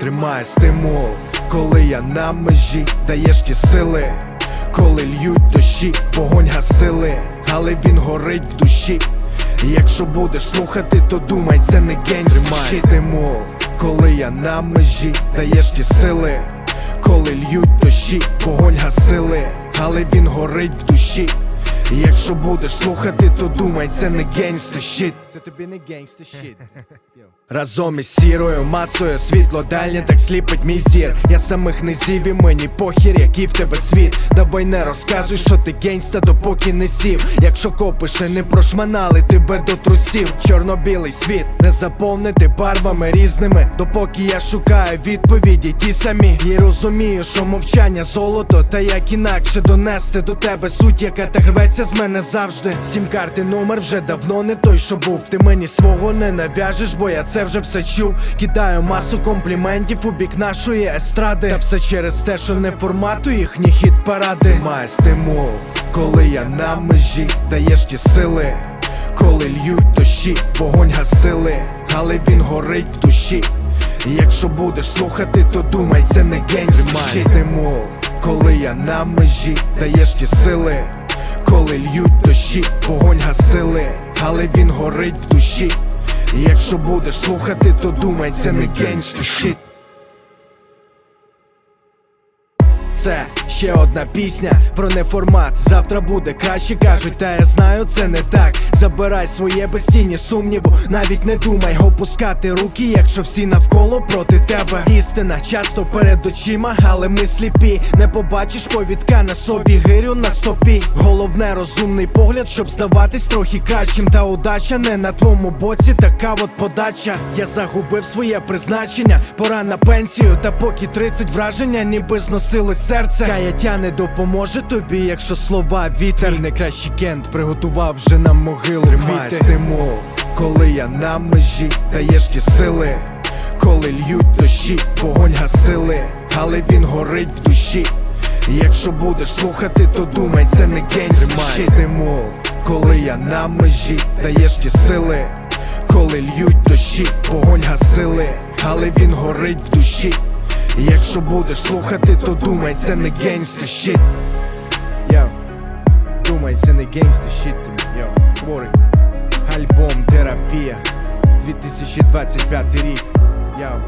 Тримай стимул, коли я на межі, даєш ті сили, коли льють дощі, вогонь гасили, але він горить в душі. Якщо будеш слухати, то думай, це не гейнст Тримай стимул, коли я на межі, даєш ті сили, коли льють дощі, вогонь гасили, але він горить в душі. І Якщо будеш слухати, то думай, це не гейнста щит Це тобі не гейнста щит Разом із сірою масою світло дальнє так сліпить мій зір. Я самих низів і мені похір, який в тебе світ. Давай не розказуй, що ти гейнста, допоки не сів. Якщо копи ще не прошманали тебе до трусів. Чорно-білий світ не заповнити барвами різними. Допоки я шукаю відповіді ті самі. І розумію, що мовчання золото, та як інакше донести до тебе суть, яка так рветься з мене завжди. Сім карти номер вже давно не той, що був. Ти мені свого не нав'яжеш, бо я це вже все чув. Кидаю масу компліментів у бік нашої естради. Та все через те, що не формату їхні хіт паради. Має стимул, коли я на межі, даєш ті сили коли льють дощі, вогонь гасили, але він горить в душі. Якщо будеш слухати, то думай, це не гейнст Тримай. стимул, коли я на межі, даєш ті сили, коли льють дощі, вогонь гасили, але він горить в душі. І Якщо будеш слухати, то думай, це не гейнст щит Це ще одна пісня про неформат. Завтра буде краще, кажуть, та я знаю, це не так. Забирай своє безцінні сумніву, навіть не думай опускати руки, якщо всі навколо проти тебе. Істина часто перед очима, але ми сліпі. Не побачиш повідка на собі, гирю на стопі. Головне розумний погляд, щоб здаватись трохи кращим. Та удача не на твоєму боці, така от подача. Я загубив своє призначення, пора на пенсію. Та поки 30 враження, ніби зносилось серце. Каяття не допоможе тобі, якщо слова вітер. Не кращий кент приготував вже на могилу Тримай стимул, коли я на межі, даєш ті сили, коли льють дощі, вогонь гасили, але він горить в душі. Якщо будеш слухати, то думай, це не гейнст Тримай стимул, коли я на межі, даєш ті сили, коли льють дощі, вогонь гасили, але він горить в душі. І Якщо будеш слухати, то думай, це не гейнста щит Йо, думай, це не гейнста щит Йо, хворий. Альбом терапія 2025 рік. Йо